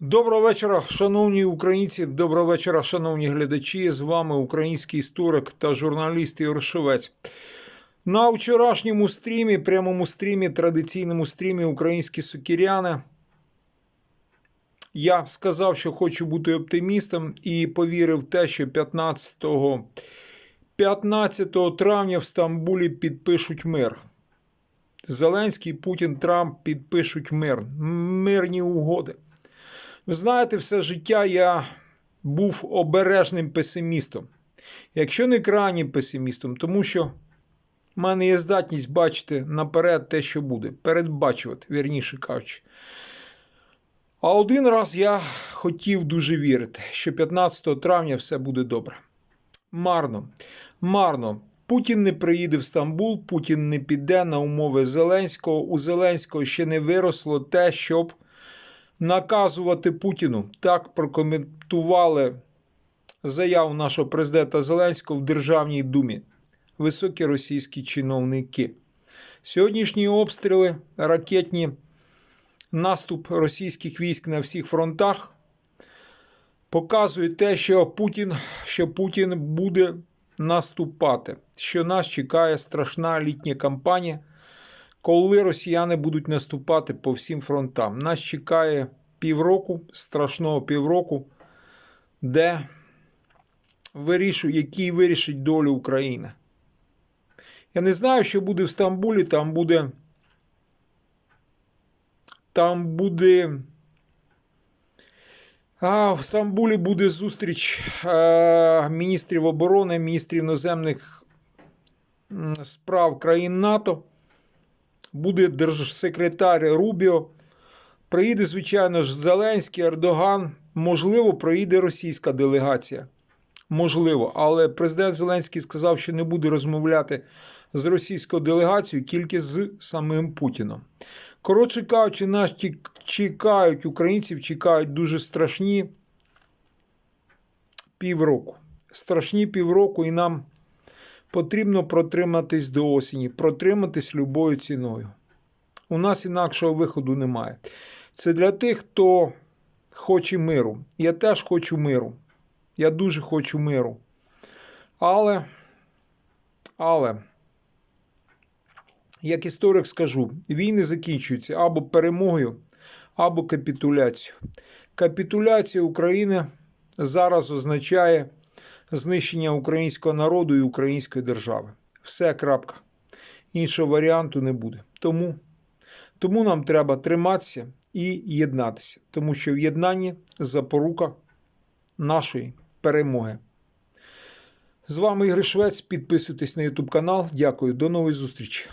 Доброго вечора, шановні українці. Доброго вечора, шановні глядачі. З вами український історик та журналіст Ігор Шевець. На вчорашньому стрімі, прямому стрімі, традиційному стрімі Українські сукіряни. Я сказав, що хочу бути оптимістом, і повірив в те, що 15, 15 травня в Стамбулі підпишуть мир. Зеленський, Путін, Трамп підпишуть мир, мирні угоди. Ви знаєте, все життя я був обережним песимістом. Якщо не крайнім песимістом, тому що в мене є здатність бачити наперед те, що буде, передбачувати, вірніше кажучи. А один раз я хотів дуже вірити, що 15 травня все буде добре. Марно, марно. Путін не приїде в Стамбул, Путін не піде на умови Зеленського. У Зеленського ще не виросло те, щоб наказувати Путіну. Так прокоментували заяву нашого президента Зеленського в Державній думі. Високі російські чиновники. Сьогоднішні обстріли, ракетні наступ російських військ на всіх фронтах показують те, що Путін, що Путін буде наступати, що нас чекає страшна літня кампанія коли росіяни будуть наступати по всім фронтам. Нас чекає півроку, страшного півроку, де вирішу, який вирішить долю України. Я не знаю, що буде в Стамбулі, там буде. Там буде. А, в Стамбулі буде зустріч е, міністрів оборони, міністрів іноземних справ країн НАТО буде держсекретар Рубіо. Приїде, звичайно ж, Зеленський, Ердоган. Можливо, приїде російська делегація. Можливо, але президент Зеленський сказав, що не буде розмовляти з російською делегацією тільки з самим Путіном. Коротше кажучи, нас чекають українців, чекають дуже страшні півроку. Страшні півроку, і нам потрібно протриматись до осені, протриматись любою ціною. У нас інакшого виходу немає. Це для тих, хто хоче миру. Я теж хочу миру. Я дуже хочу миру. Але, але, як історик скажу, війни закінчуються або перемогою, або капітуляцією. Капітуляція України зараз означає знищення українського народу і української держави. Все крапка. Іншого варіанту не буде. Тому, тому нам треба триматися і єднатися, тому що в єднанні запорука нашої перемоги. З вами Ігор Швець. Підписуйтесь на YouTube канал. Дякую. До нової зустрічі.